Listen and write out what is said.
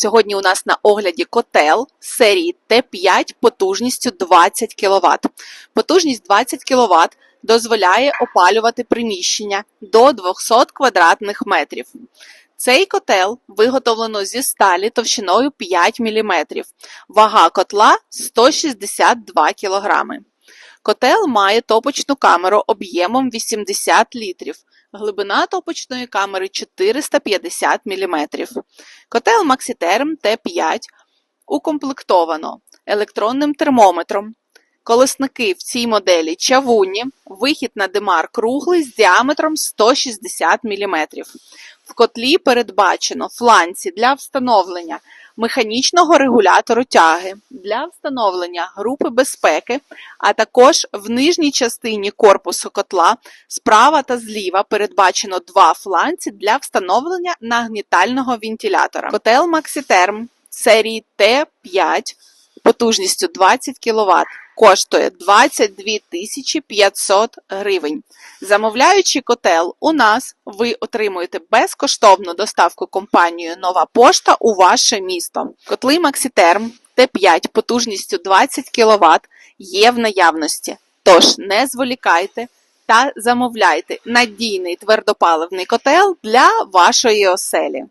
Сьогодні у нас на огляді котел серії Т5 потужністю 20 кВт. Потужність 20 кВт дозволяє опалювати приміщення до 200 квадратних метрів. Цей котел виготовлено зі сталі товщиною 5 мм. Вага котла 162 кг. Котел має топочну камеру об'ємом 80 літрів. Глибина топочної камери 450 мм. Котел Maxiterm T5 укомплектовано електронним термометром. Колосники в цій моделі чавунні, вихід на димар круглий з діаметром 160 мм. В котлі передбачено фланці для встановлення механічного регулятору тяги для встановлення групи безпеки, а також в нижній частині корпусу котла справа та зліва передбачено два фланці для встановлення нагнітального вентилятора. Котел Maxiterm серії Т5 потужністю 20 кВт коштує 22 тисячі 500 гривень. Замовляючи котел у нас, ви отримуєте безкоштовну доставку компанією Нова Пошта у ваше місто. Котли Maxiterm Т5 потужністю 20 кВт є в наявності. Тож не зволікайте та замовляйте надійний твердопаливний котел для вашої оселі.